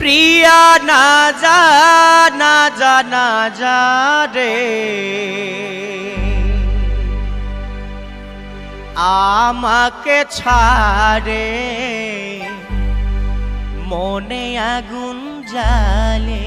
প্রিয়া না যা না যা না যা রে। আমাকে ছাড়ে মনে আগুন জালে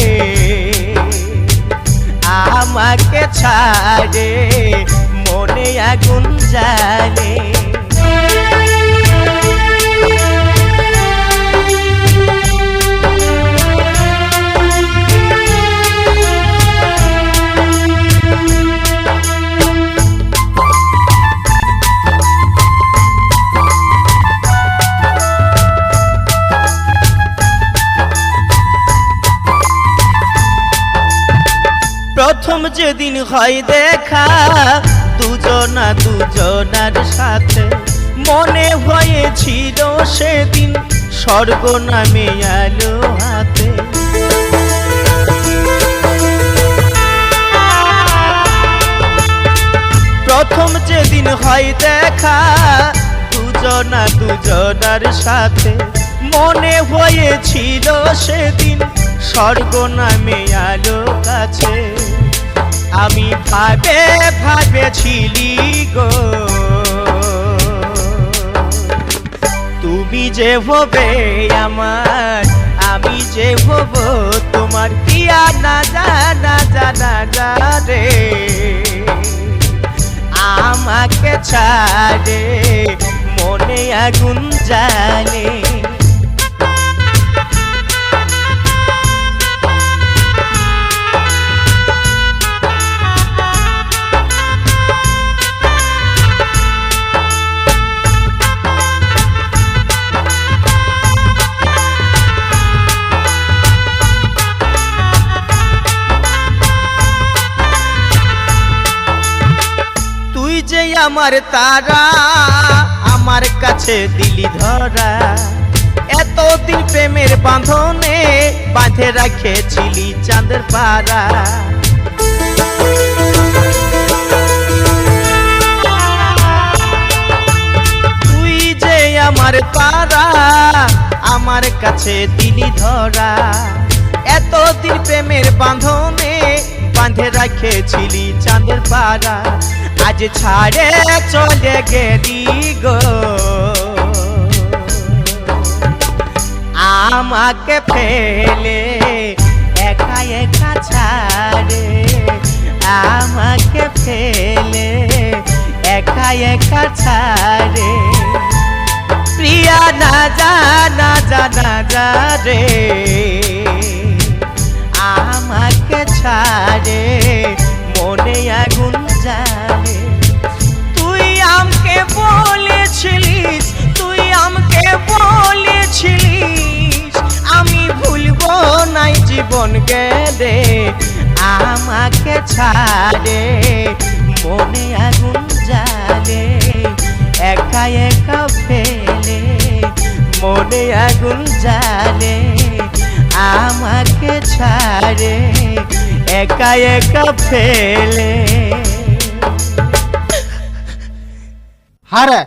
ছাড়ে মনে আগুন জালে প্রথম যেদিন হয় দেখা, দুজনা দুজনার সাথে। মনে হয়েছিল সেদিন স্বর্গ নামে আলো হাতে। প্রথম যেদিন হয় দেখা, দুজনা দুজনার সাথে। মনে হয়েছিল সেদিন স্বর্গ নামে আলো কাছে আমি ভাবে ভাবেছিলি গো। তুমি যে হবে আমার, আমি যে হব তোমার পিয়া, না যা না যা না যা রে। আমাকে ছাড়ে, মনে আগুন জালে আমার তারা, আমার কাছে দিলি ধরা। এতদিন প্রেমের বাঁধনে বাঁধে রাখেছিলি চাঁদের পাড়া। তুই যে আমার তারা, আমার কাছে দিলি ধরা। এতদিন প্রেমের বাঁধনে বাঁধে রাখেছিলি চাঁদের পাড়া। আজ ছাড়ে চলে গেলি গো। আমাকে ফেলে একা একা ছাড়ে। আমাকে ফেলে একা একা ছাড়ে। প্রিয়া, না যা না যা না যা রে। আমাকে ছাড়ে মনে আগুন জালে তুই আমাকে বলেছিলিস, তুই আমাকে বলেছিলিস, আমি ভুলবো নাই জীবন গেলে। আমাকে ছাড়ে, মনে আগুন জালে একা একা ফেলে, মনে আগুন জালে আমাকে একা একা ফেলে। হারে।